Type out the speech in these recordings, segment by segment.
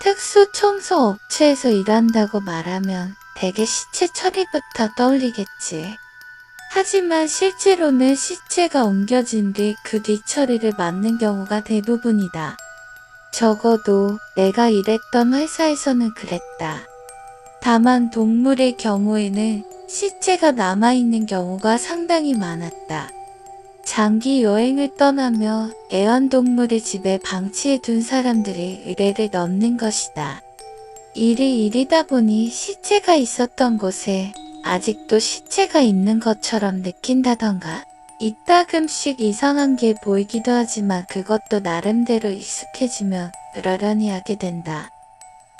특수 청소 업체에서 일한다고 말하면 대개 시체 처리부터 떠올리겠지. 하지만 실제로는 시체가 옮겨진 뒤 그 뒤처리를 맡는 경우가 대부분이다. 적어도 내가 일했던 회사에서는 그랬다. 다만 동물의 경우에는 시체가 남아있는 경우가 상당히 많았다. 장기 여행을 떠나며 애완동물을 집에 방치해 둔 사람들이 의뢰를 넣는 것이다. 일이 일이다 보니 시체가 있었던 곳에 아직도 시체가 있는 것처럼 느낀다던가. 이따금씩 이상한 게 보이기도 하지만 그것도 나름대로 익숙해지면 그러려니 하게 된다.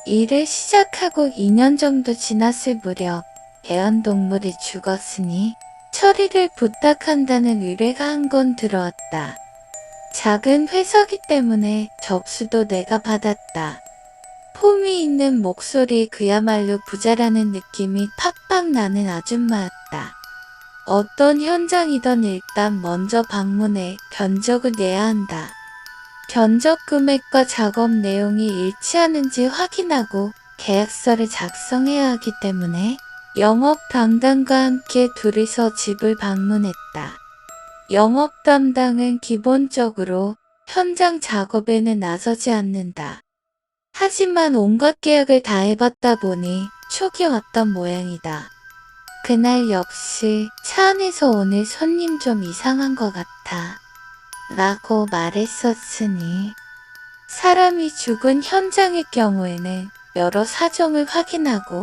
일을 시작하고 2년 정도 지났을 무렵 애완동물이 죽었으니 처리를 부탁한다는 의뢰가 한 건 들어왔다. 작은 회사기 때문에 접수도 내가 받았다. 폼이 있는 목소리 그야말로 부자라는 느낌이 팍팍 나는 아줌마였다. 어떤 현장이든 일단 먼저 방문해 견적을 내야 한다. 견적 금액과 작업 내용이 일치하는지 확인하고 계약서를 작성해야 하기 때문에 영업 담당과 함께 둘이서 집을 방문했다. 영업 담당은 기본적으로 현장 작업에는 나서지 않는다. 하지만 온갖 계약을 다 해봤다 보니 촉이 왔던 모양이다. 그날 역시 차 안에서 오늘 손님 좀 이상한 것 같아. 라고 말했었으니 사람이 죽은 현장의 경우에는 여러 사정을 확인하고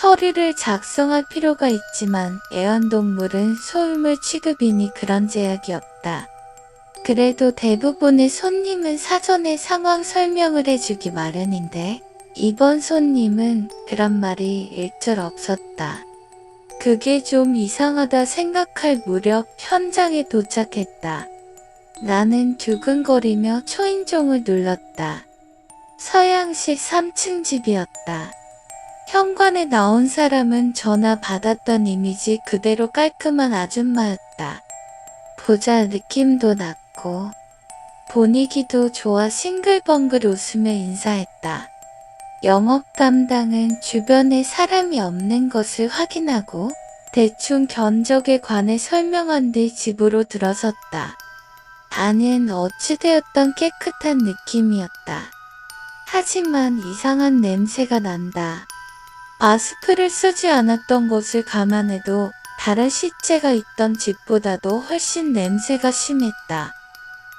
서류를 작성할 필요가 있지만 애완동물은 소유물 취급이니 그런 제약이 없다. 그래도 대부분의 손님은 사전에 상황 설명을 해주기 마련인데 이번 손님은 그런 말이 일절 없었다. 그게 좀 이상하다 생각할 무렵 현장에 도착했다. 나는 두근거리며 초인종을 눌렀다. 서양식 3층 집이었다. 현관에 나온 사람은 전화 받았던 이미지 그대로 깔끔한 아줌마였다. 보자 느낌도 났고 분위기도 좋아 싱글벙글 웃으며 인사했다. 영업 담당은 주변에 사람이 없는 것을 확인하고 대충 견적에 관해 설명한 뒤 집으로 들어섰다. 안은 어찌되었던 깨끗한 느낌이었다. 하지만 이상한 냄새가 난다. 마스크를 쓰지 않았던 것을 감안해도 다른 시체가 있던 집보다도 훨씬 냄새가 심했다.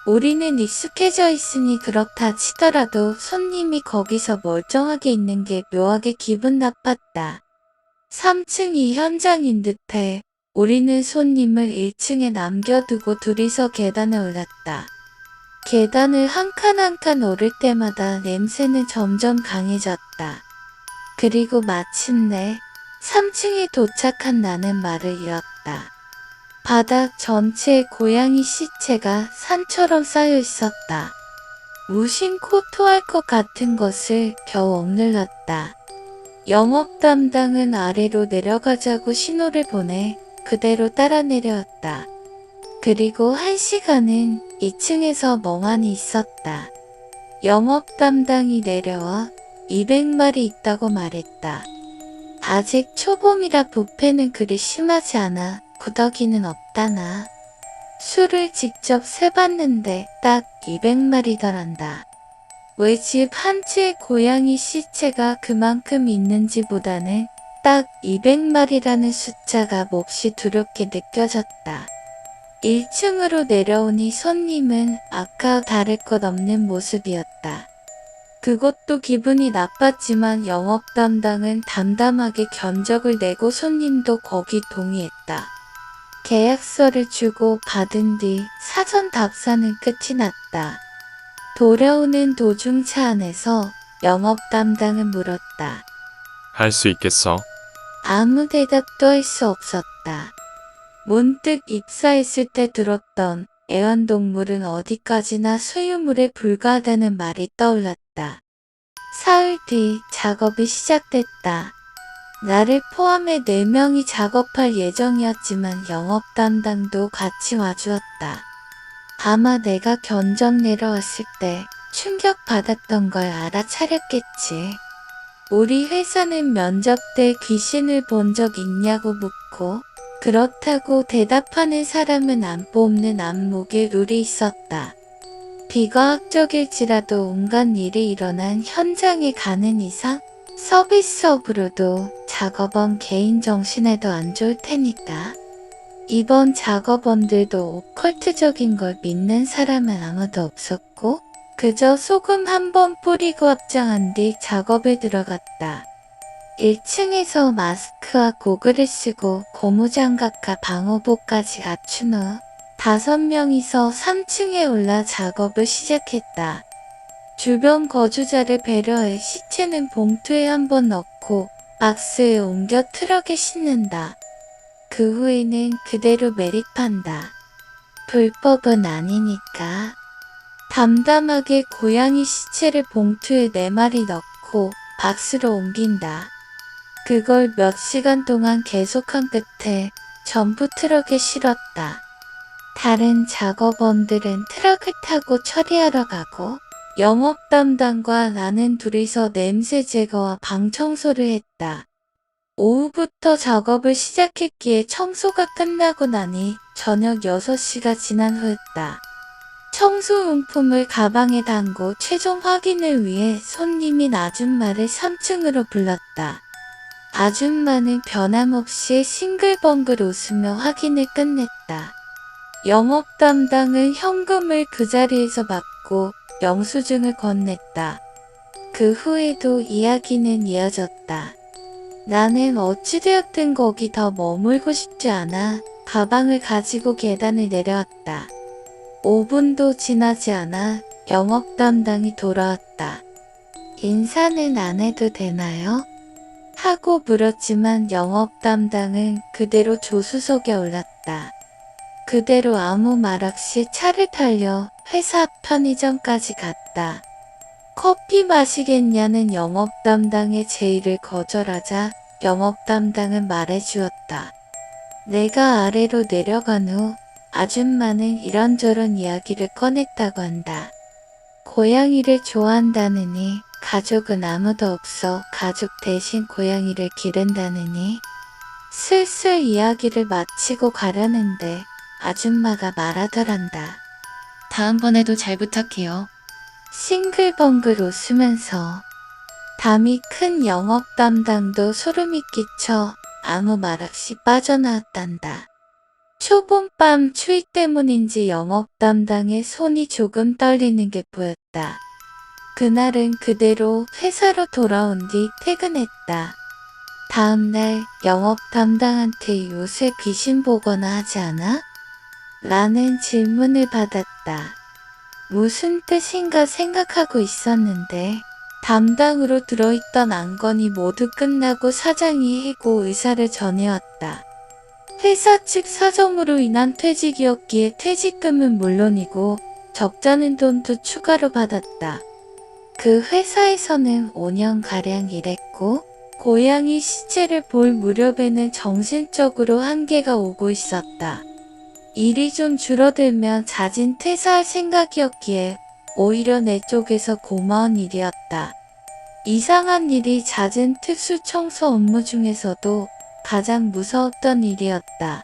우리는 익숙해져 있으니 그렇다 치더라도 손님이 거기서 멀쩡하게 있는 게 묘하게 기분 나빴다. 3층이 현장인 듯해 우리는 손님을 1층에 남겨두고 둘이서 계단에 올랐다. 계단을 한 칸 한 칸 오를 때마다 냄새는 점점 강해졌다. 그리고 마침내 3층에 도착한 나는 말을 잃었다. 바닥 전체에 고양이 시체가 산처럼 쌓여 있었다. 무심코 토할 것 같은 것을 겨우 억눌렀다. 영업 담당은 아래로 내려가자고 신호를 보내 그대로 따라 내려왔다. 그리고 한 시간은 2층에서 멍하니 있었다. 영업 담당이 내려와 200마리 있다고 말했다. 아직 초봄이라 부패는 그리 심하지 않아 구더기는 없다나. 술을 직접 세봤는데 딱 200마리더란다. 왜 집 한 채의 고양이 시체가 그만큼 있는지 보다는 딱 200마리라는 숫자가 몹시 두렵게 느껴졌다. 1층으로 내려오니 손님은 아까와 다를 것 없는 모습이었다. 그것도 기분이 나빴지만 영업 담당은 담담하게 견적을 내고 손님도 거기 동의했다. 계약서를 주고 받은 뒤 사전 답사는 끝이 났다. 돌아오는 도중 차 안에서 영업 담당은 물었다. 할 수 있겠어? 아무 대답도 할 수 없었다. 문득 입사했을 때 들었던 애완동물은 어디까지나 소유물에 불과하다는 말이 떠올랐다. 사흘 뒤 작업이 시작됐다. 나를 포함해 4명이 작업할 예정이었지만 영업 담당도 같이 와주었다. 아마 내가 견적 내려왔을 때 충격받았던 걸 알아차렸겠지. 우리 회사는 면접 때 귀신을 본 적 있냐고 묻고 그렇다고 대답하는 사람은 안 뽑는 안목의 룰이 있었다. 비과학적일지라도 온갖 일이 일어난 현장에 가는 이상 서비스업으로도 작업원 개인 정신에도 안 좋을 테니까. 이번 작업원들도 오컬트적인 걸 믿는 사람은 아무도 없었고 그저 소금 한 번 뿌리고 합장한 뒤 작업에 들어갔다. 1층에서 마스크와 고글을 쓰고 고무장갑과 방호복까지 갖춘 후 다섯 명이서 3층에 올라 작업을 시작했다. 주변 거주자를 배려해 시체는 봉투에 한번 넣고 박스에 옮겨 트럭에 싣는다. 그 후에는 그대로 매립한다. 불법은 아니니까. 담담하게 고양이 시체를 봉투에 네 마리 넣고 박스로 옮긴다. 그걸 몇 시간 동안 계속한 끝에 전부 트럭에 실었다. 다른 작업원들은 트럭을 타고 처리하러 가고 영업 담당과 나는 둘이서 냄새 제거와 방 청소를 했다. 오후부터 작업을 시작했기에 청소가 끝나고 나니 저녁 6시가 지난 후였다. 청소 용품을 가방에 담고 최종 확인을 위해 손님인 아줌마를 3층으로 불렀다. 아줌마는 변함없이 싱글벙글 웃으며 확인을 끝냈다. 영업 담당은 현금을 그 자리에서 받고 영수증을 건넸다. 그 후에도 이야기는 이어졌다. 나는 어찌되었든 거기 더 머물고 싶지 않아 가방을 가지고 계단을 내려왔다. 5분도 지나지 않아 영업 담당이 돌아왔다. 인사는 안 해도 되나요? 하고 물었지만 영업 담당은 그대로 조수석에 올랐다. 그대로 아무 말 없이 차를 달려 회사 앞 편의점까지 갔다. 커피 마시겠냐는 영업 담당의 제의를 거절하자 영업 담당은 말해 주었다. 내가 아래로 내려간 후 아줌마는 이런저런 이야기를 꺼냈다고 한다. 고양이를 좋아한다느니 가족은 아무도 없어 가족 대신 고양이를 기른다느니 슬슬 이야기를 마치고 가려는데 아줌마가 말하더란다. 다음번에도 잘 부탁해요. 싱글벙글 웃으면서 담이 큰 영업 담당도 소름이 끼쳐 아무 말 없이 빠져나왔단다. 초봄밤 추위 때문인지 영업 담당의 손이 조금 떨리는 게 보였다. 그날은 그대로 회사로 돌아온 뒤 퇴근했다. 다음날 영업 담당한테 요새 귀신 보거나 하지 않아? 라는 질문을 받았다. 무슨 뜻인가 생각하고 있었는데 담당으로 들어있던 안건이 모두 끝나고 사장이 해고 의사를 전해왔다. 회사 측 사정으로 인한 퇴직이었기에 퇴직금은 물론이고 적자는 돈도 추가로 받았다. 그 회사에서는 5년가량 일했고 고양이 시체를 볼 무렵에는 정신적으로 한계가 오고 있었다. 일이 좀 줄어들면 자진 퇴사할 생각이었기에 오히려 내 쪽에서 고마운 일이었다. 이상한 일이 잦은 특수 청소 업무 중에서도 가장 무서웠던 일이었다.